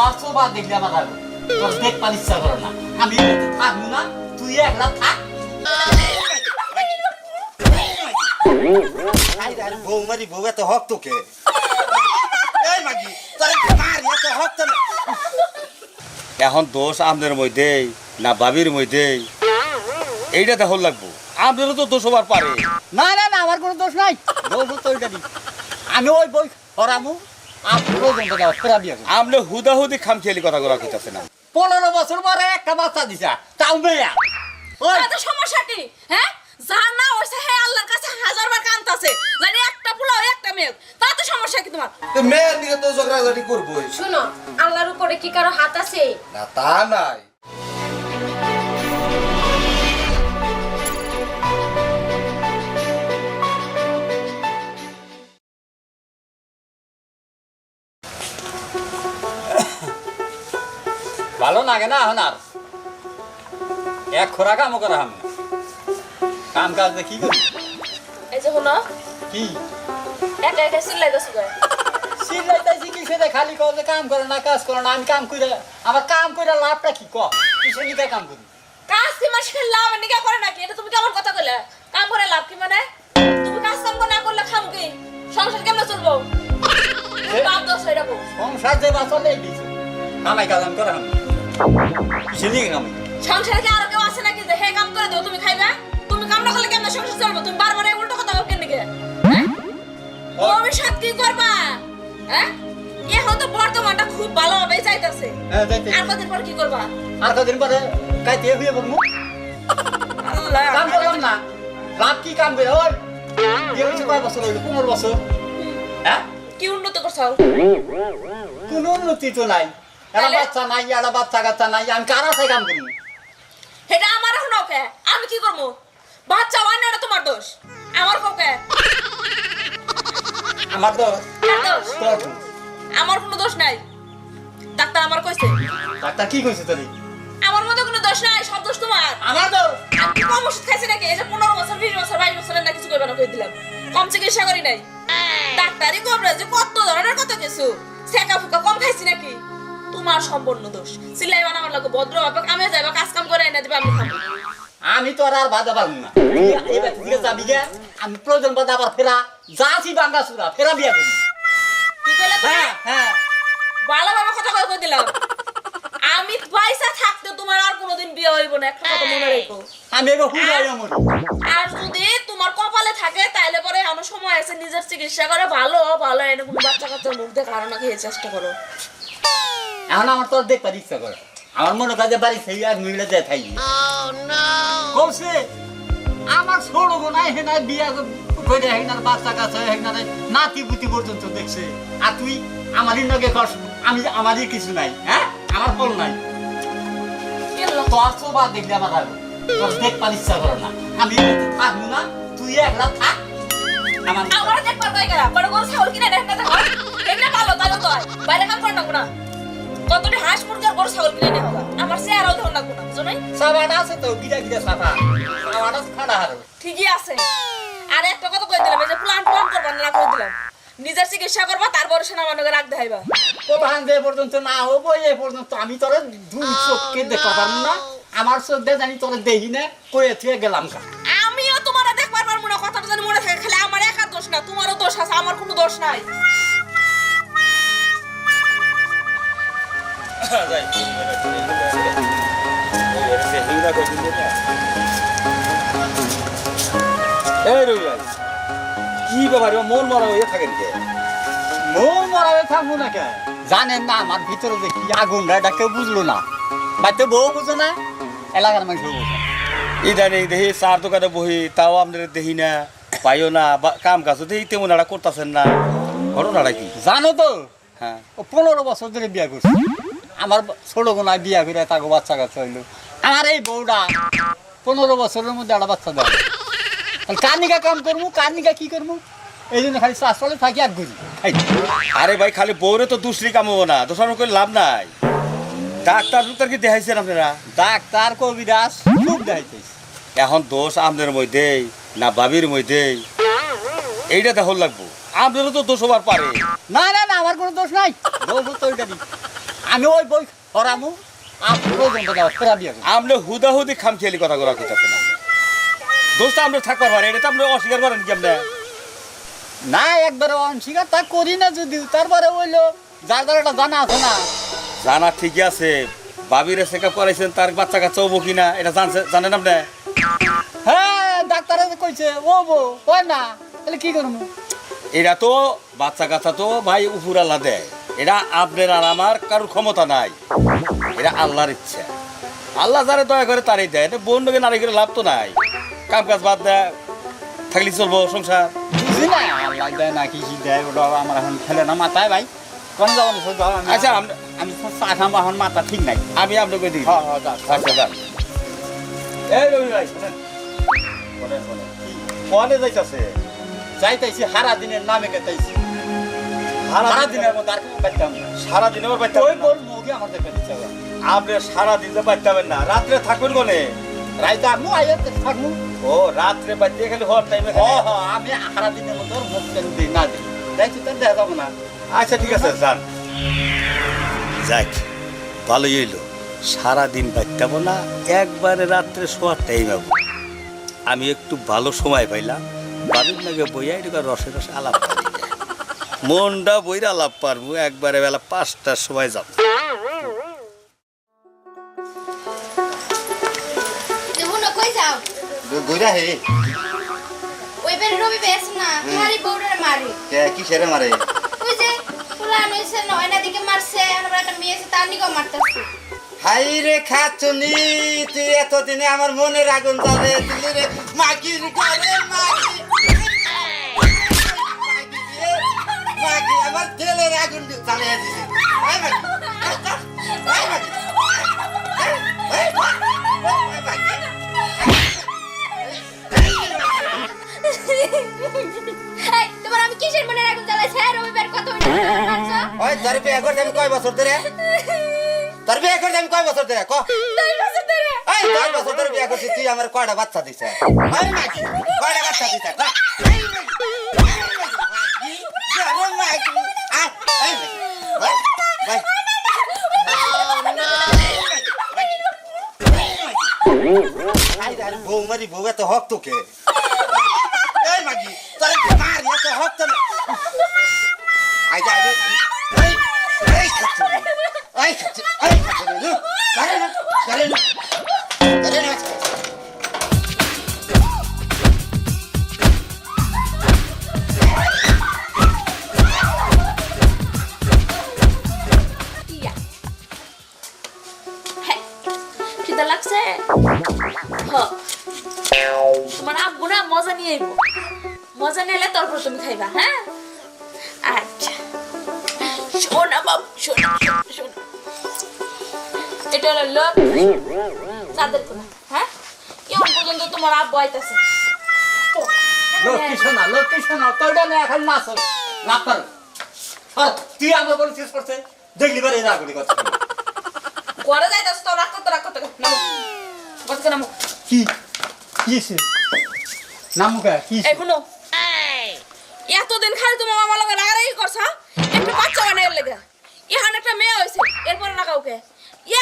তোর তো দেখলে আমার ভালো তোর দেখবার ইচ্ছা করে না। আমি থাকব না তুই একলা থাক। বউ বউ এত হক তোকে। এই মাগি তোর মারি এত হক তো এখন দোষ আমাদের মধ্যেই না বাবির মধ্যেই এইটা দেখো লাগবো। আমাদেরও তো দোষ হবার পারে। না না না আমার কোনো দোষ নাই। দোষ তো ওইটা আমি ওই বই হরামু আমলে হুদাহুদি খাম খেয়ালি কথা করা কইতাছে না। পনেরো বছর পরে একটা বাচ্চা দিছা তাও মেয়া। তাতে সমস্যা কি? হ্যাঁ? যার না হইছে হে আল্লাহর কাছে হাজারবার কান্তাছে জানি একটা পোলাও একটা মেয়ে। তাতে সমস্যা কি তোমার? মেয়ের দিকে তো ঝগড়াঝাটি করবোই। শুনো আল্লাহর উপরে কি কারও হাত আছে? না তা নাই। লাগে না এখন আর এক খোরা কামও করা আমি কাম কাজ কি করি এই যে শুনো। কি? একা একা চিল্লাইতেছো করে চিল্লাইতেছি কি সেটা খালি কও যে কাম করে না কাজ করে না আমি কাম করে আমার কাম করে লাভটা কি? ক কিসের নিকে কাম করি? কাজ কি লাভ নিকা করে নাকি? এটা তুমি কেমন কথা কইলে? কাম করে লাভ কি মানে? তুমি কাজ কাম না করলে খাম কি? সংসার কেমন চলবো? দোষ হয়ে সংসার যে বাঁচলে কামাই কাজ আমি করে নিকে কামাই সংসারে কি আরও কেউ আছে নাকি যে হে কাম করে দেও তুমি খাইবে? তুমি কাম না করলে কেমন সংসার চলবো? তুমি বারবার এই উল্টো কথা কেন নাকি? ভবিষ্যৎ কি করবা? হ্যাঁ? এখন তো বর্তমানটা খুব ভালোভাবে চাইতেছে। হ্যাঁ যাইতে আর কদিন পর কি করবা? আর কদিন পরে কাইতে হয়ে বলব কাম করলাম না। লাভ কি কাম করে ওই বিয়ে হয়েছে কয় বছর হইল? পনেরো বছর। হ্যাঁ? কি উন্নত করছ? কোনো উন্নতি তো নাই। একটা বাচ্চা নাই একটা বাচ্চা কাচ্চা নাই আমি কার আশায় কাম করি? এটা আমার এখন ওকে। আমি কি করব? বাচ্চা হয় না এটা তোমার দোষ। আমার ওকে আমার দোষ? তোর আমার কোনো দোষ নাই। ডাক্তার আমার কইছে। ডাক্তার কি কইছে তোর? আমার মধ্যে কোনো দোষ নাই সব দোষ তোমার। আমার কি কম ওষুধ খাইছি নাকি? এই যে পনেরো বছর বিশ বছর বাইশ বছরের না কিছু করবে না কই দিলাম। কম চিকিৎসা করি নাই। ডাক্তারই করবে যে কত ধরনের কত কিছু। সেকা ফুকা কম খাইছি নাকি? তোমার সম্পূর্ণ দোষ। সিলাই বানাবার লাগে ভদ্র ভাবে কামে যাবে কাজ কাম করে এনে দিবে আমি খাব। আমি তো আর বাধা পারব না। তুই এবার থেকে যাবি গে আমি প্রয়োজন বাধা আবার ফেরা যাচ্ছি বাঙ্গা সুরা ফেরা বিয়া করি। কি কইলে? হ্যাঁ হ্যাঁ। ভালোভাবে কথা কয়ে কই দিলাম। আমি পয়সা থাকতে তোমার আর কোনোদিন বিয়ে হইব না একটা কথা মনে রেখো। আমি এবার হুড়াই মরি আর যদি তোমার কপালে থাকে তাইলে পরে আমার সময় আছে নিজের চিকিৎসা করে ভালো ভালো এনে কোনো বাচ্চা কাচ্চা মুখ দেখে আরও না খেয়ে চেষ্টা করো এখন আমার তো দেখবার ইচ্ছা করে আমার মনে কাজে বাড়ি সেই আর মিলে যায় থাই কৌশে আমার ছোট বোনাই হেনায় বিয়া করে হেনার বাচ্চা কাছে হেনারে নাতি পুতি পর্যন্ত দেখছে। আর তুই আমারই নগে কস আমি আমারই কিছু নাই হ্যাঁ? আমার ফল নাই? তোর তো বা দেখলে আমার ভালো তোর দেখবার ইচ্ছা করে না। আমি থাকব না, তুই একলা থাক। আমার আমার দেখবার কই গেলা বড় গরু ছাগল কিনে দেখতে দেখো এমনি ভালো তাহলে তো বাইরে কাম করে না কতটি হাঁস মুরগি আর গরু ছাগল কিনে নেওয়া আমার সে আরও ধর না কোনা বুঝো নাই? সাবান আছে তো গিরা গিরা সাফা। সাবান আছে খাড়া হারো ঠিকই আছে। আর একটা কথা কই দিলাম এই যে প্লান প্লান করবা না কই দিলাম। নিজের চিকিৎসা করবা তারপর সেনা মানুষকে রাখ দেখাইবা। প্রধান যে পর্যন্ত না হব এ পর্যন্ত আমি তোর দুই চোখকে দেখা পারব না। আমার চোখ দিয়ে জানি তোর দেখি না কয়ে থুয়ে গেলাম কা আমিও তোমার দেখবার পারব না কথাটা জানি মনে থাকে খালি আমার একার দোষ না তোমারও দোষ আছে আমার কোনো দোষ নাই। এই রবি ভাই কি ব্যাপার মন মরা হয়ে থাকেন কে মন মরাবে থাকব না কে জানেন না আমার ভিতরে যে কি আগুন এটা কেউ বুঝলো না বাড়িতে বউ বুঝো না এলাকার মানুষ বুঝো। ইদানিং দেখি চার দোকানে বহি তাও আপনাদের দেখি না পাইও না বা কাম কাজ দেখি তেমন একটা করতেছেন না ঘটনাটা কি জানো তো হ্যাঁ ও পনেরো বছর ধরে বিয়া করছে আমার ছোট গোনায় বিয়া করে তাকে বাচ্চা কাচ্চা হইল। আমার এই বউটা পনেরো বছরের মধ্যে একটা বাচ্চা দেয়। কার নিকা কাম করব কার নিকা কি করব? এই জন্য খালি চাষপালে থাকি আর ঘুরি। আরে ভাই খালি বউরে তো দুসরি কামাবো না দোষারোপ করে লাভ নাই। ডাক্তার ডাক্তার কি দেখাইছেন আপনারা? ডাক্তার কবিরাজ খুব দেখাইতেছে। এখন দোষ আমাদের মধ্যেই না বাবির মধ্যেই এইটা দেখো লাগবো। আমাদেরও তো দোষ হবার পারে। না না না আমার কোনো দোষ নাই। দোষ তো ওইটা আমি ওই বই হরামু। আপনি হুদাহুদি খামখেয়ালি কথা করা কইতাছে না দোস্ত আপনি থাকবার পারে এটা তো আপনি অস্বীকার করেন কি আপনি? না একবারে অনস্বীকার তা করি না যদি তারপরে ওইলো যার যার একটা জানা আছে না। জানা ঠিকই আছে বাবিরে চেক আপ করাইছেন তার বাচ্চা কাচ্চা হব কিনা এটা জানছে জানেন আপনি? হ্যাঁ ডাক্তারে কইছে ও বো কয় না তাহলে কি করব? এটা তো বাচ্চা কাচ্চা তো ভাই উপর আল্লাহ দেয়। এটা আপনার আর আমার কারোর ক্ষমতা নাই। এটা আল্লাহর ইচ্ছা। আল্লাহ যারে দয়া করে তারই দেয় এটা বোন লোকে নারী করে লাভ তো নাই। কাম কাজ বাদ দেয় থাকলে চলবো সংসার? আল্লাহ দেয় না কি কি দেয় ওটা আমার এখন খেলে না মাথায় ভাই। কোন যাব আমি- আচ্ছা, আমরা- আমি চা খাব এখন মাথা ঠিক নাই। আমি আপনাকে দিই। হ্যাঁ হ্যাঁ। আচ্ছা যান এই রবি ভাই যাইতাছে? হারা দিনের নামে গেতেছি হারা দিনের মধ্যে আর কোনো পাইতাম না। সারাদিন আমার বাইতে ওই বল মুখে আমার দেখে দিচ্ছে ওরা। আপনি সারাদিন তো না। রাত্রে থাকবেন কোনে? রাইতে আমি আইয়া থাকব। ও রাত্রে বাইতে খালি হওয়ার টাইমে হ হ আমি হারা দিনের মধ্যে ওর মুখ দিই না দিই। যাইছি তার দেখা যাব না। আচ্ছা ঠিক আছে যান। যাক ভালোই হইল। সারাদিন বাইতাবো না একবারে রাত্রে শোয়ার টাইম হব আমি একটু ভালো সময় পাইলাম। বাড়ির লাগে বইয়া একটু রসে রসে আলাপ পারি মনটা বইরা আলাপ পারব একবারে বেলা পাঁচটার সময় যাব। দেবো না কই যাও? বইরা হে। ওই বের রবি বেশ না মারি বউরে মারি। কি মারে? ওই যে ফুলান হইছে নয়না দিকে মারছে আমরা একটা মেয়ে আছে তার নিকেও মারতেছে। হাই রে খাচুনি তুই এতদিনে আমার মনের আগুন জ্বলে দিলি রে মাগির ঘরে মাগি জ্বালিয়ে দিছে। তোমার আমি কিসের মনে রাখুন জ্বালাইছে রবিবার কত ওই তোর বিয়ে করতে আমি কয় বছর ধরে? তোর বিয়ে করতে আমি কয় বছর ধরে? ক? বছর ধরে। এই দশ বছর ধরে বিয়ে করছিস তুই আমার কয়টা বাচ্চা দিছে? কয়টা বাচ্চা দিছে ক? এই মাগি, এই মাগি, মাগি, ঘরে মাগি, আয়, এই মাগি, ভাই, ভাই। আই রে, আরে বউ মারি বউ এত হক তোকে এই মাগি তোর মার এত হক তো না আই যা আই এই এই খাচ্ছি এই খাচ্ছি এই খাচ্ছি করে না করে না করে না ইয়া হ্যাঁ খিদা লাগছে হ তোমার আব্বু না মজা নিয়ে আইব। মজা নিলে তারপর তুমি খাইবা হ্যাঁ? আচ্ছা। শোনা বাবু শোনা শোনা। এটা হলো লোক। চাঁদের কোনা হ্যাঁ? কেমন পর্যন্ত তোমার আব্বু আইতাছে? তোরটা না এখন নাচ লাভ কর। আর তুই আমার বলছিস করছে? দেখলি বারে ঘরে যাইতাছে তো রাগ করতে রাগ করতে। নামো। বসকে নামো। কি? নামুকা কি এই এতদিন খালি তোমার মামা লগে রাগারাগি করছ একটা বাচ্চা বানাইর লেগে। এখন একটা মেয়ে হয়েছে এরপরে না কাউকে।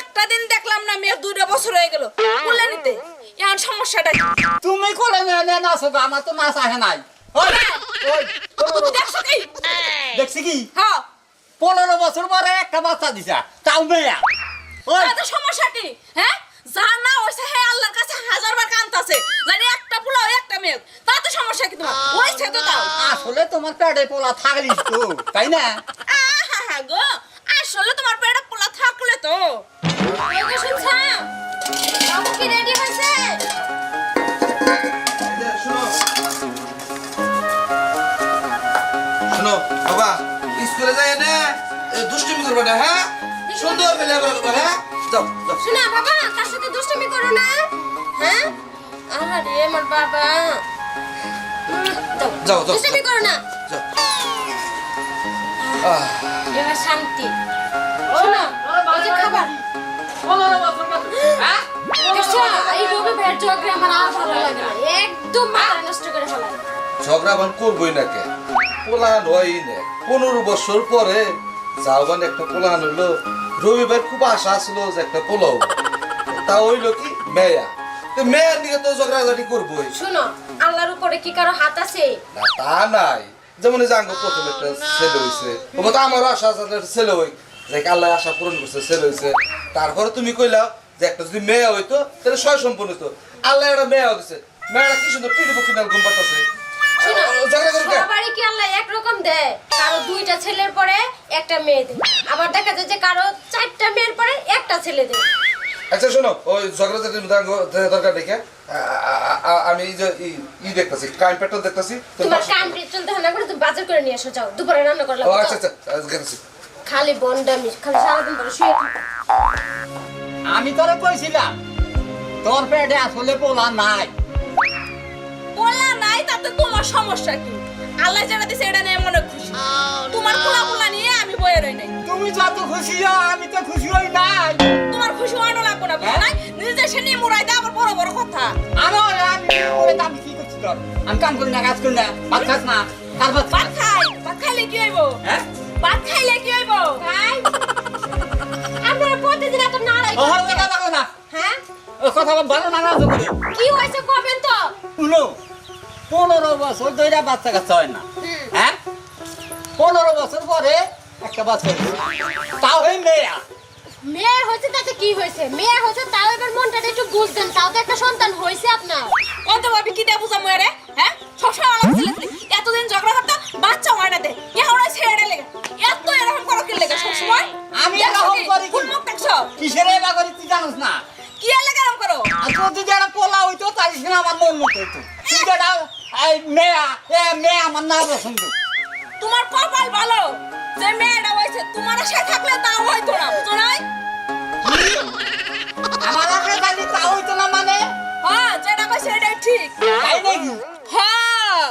একটা দিন দেখলাম না মেয়ে দুইটা বছর হয়ে গেল। বললে নিতে এখন সমস্যাটা তুমি কোলে নে নে নাচো আমার তো নাচ আহে নাই। তুমি দেখছ কি? দেখছি কি? হ্যাঁ। পনেরো বছর পরে একটা বাচ্চা দিছা তাও মেয়া। ওই। সমস্যা কি? হ্যাঁ? যা না হয়েছে হে আল্লাহর কাছে হাজার বার কান্তাছে জানি একটা পোলা একটা মেয়ে। তাতে সমস্যা কি তোমার? হয়েছে তো তাও। আসলে তোমার পেটে পোলা থাকলিস তো তাই না? আহা গো আসলে তোমার পেটে পোলা থাকলে তো। শুনছ? বাবু কি রেডি হয়েছে? শোনো। বাবা স্কুলে যাই না এ, দুষ্টুমি করবে না হ্যাঁ? সুন্দর করবে হ্যাঁ? যাও যাও। শোনা বাবা বাবা। যাও, যাও, দুষ্টুমি করো না। যাও। এবার শান্তি। শোনো ওই যে খাবার। হ্যাঁ? ঝগড়া বান করবই না কে? পোলাহান হয় না। পনেরো বছর পরে যাওয়ান একটা পোলাহান হইল রবিবার খুব আশা ছিল যে একটা পোলাও। তা হইল কি মেয়া। মেয়ার দিকে তো ঝগড়াঝাটি করবোই। শুনো আল্লাহর উপরে কি কারও হাত আছে? না তা নাই। যেমন প্রথম একটা ছেলে হইছে ওমা তো আমারও আশা আছে একটা ছেলে হই যে আল্লাহ আশা পূরণ করছে ছেলে হইছে। তারপরে তুমি কইলাও যে একটা যদি মেয়ে হইতো তাহলে ছয় সম্পূর্ণ হইতো। আল্লাহ একটা মেয়ে দিছে মেয়েটা কি সুন্দর টিটি পক্ষী নাল ঘুম পাতাছে? সবারই কি আল্লাহ একরকম দেয়? কারও দুইটা ছেলের পরে একটা মেয়ে দেয়। আবার দেখা যায় যে কারও চারটা মেয়ের পরে একটা ছেলে দেয়। আচ্ছা শোনো ওই ঝগড়াঝাটির দরকার দেখে আমি এই যে ই- দেখতেছি ক্রাইম পেট্রোল দেখতেছি তোমার কাম পেট্রোল দেখা না করে তুমি বাজার করে নিয়ে এসো যাও দুপুরে রান্না করলাম ও আচ্ছা আচ্ছা আচ্ছা, দেখতেছি খালি বন্ডামি খালি সারাদিন পরে শুয়ে আমি তোরে কইছিলাম তোর পেটে আসলে পোলা নাই। পোলা নাই তাতে তোমার সমস্যা কি? আল্লাহ যেটা দিছে এটা নিয়ে মনে খুশি। তোমার পোলা পোলা নিয়ে আমি বয়ে রই নাই। তুমি যত খুশি হও আমি তো খুশি হই নাই। তোমার খুশি হওয়ানো লাগবো না বুঝো নাই নিজে সে নিয়ে মুড়াই আবার বড় বড় কথা। আমি আমি তো আমি কি করছি তোর? আমি কাম করি না কাজ করি না। ভাত খাস না কার ভাত খাই ভাত খাইলে কি হইব? হ্যাঁ? ভাত খাইলে কি হইব? ভাই আপনারা প্রতিদিন এত নাড়াই ও হল কথা বলো না। হ্যাঁ? ও কথা ভালো না তো কি হয়েছে কবেন তো? শুনো পনেরো বছর ধরে বাচ্চা কাচ্চা হয় না। হ্যাঁ? পনেরো বছর পরে একটা বাচ্চা তাও এই মেয়া মেয়ে হয়েছে তাতে কি হয়েছে? মেয়ে হয়েছে তাও এবার মনটা একটু বুঝতেন তাও তো একটা সন্তান হয়েছে আপনার। অন্ত ভাবি কি দেবো বুঝা মরে হ্যাঁ? সবসময় আমার ছেলে এতদিন ঝগড়া করতো বাচ্চা হয় না দে। এখন ছেড়ে লেগে। এত এরকম করো কি লেগে সবসময় আমি এরকম করি কি? ফুল মুখ দেখছ? কিসের এবার করি তুই জানিস না? কি লেগে এরকম করো? আর তোর যদি একটা পোলা হইতো তাই সিনা আমার মন মতো হইতো। তুই যেটা এই মেয়া এ মেয়া আমার না পছন্দ। তোমার কপাল ভালো। যে মেয়েটা হয়েছে তোমার আশায় থাকলে তাও হয়তো না বুঝো নাই? আমার আশায় থাকলে তাও হয়তো না মানে? হ্যাঁ যেটা কয় সেটাই ঠিক। তাই নাকি? হ্যাঁ।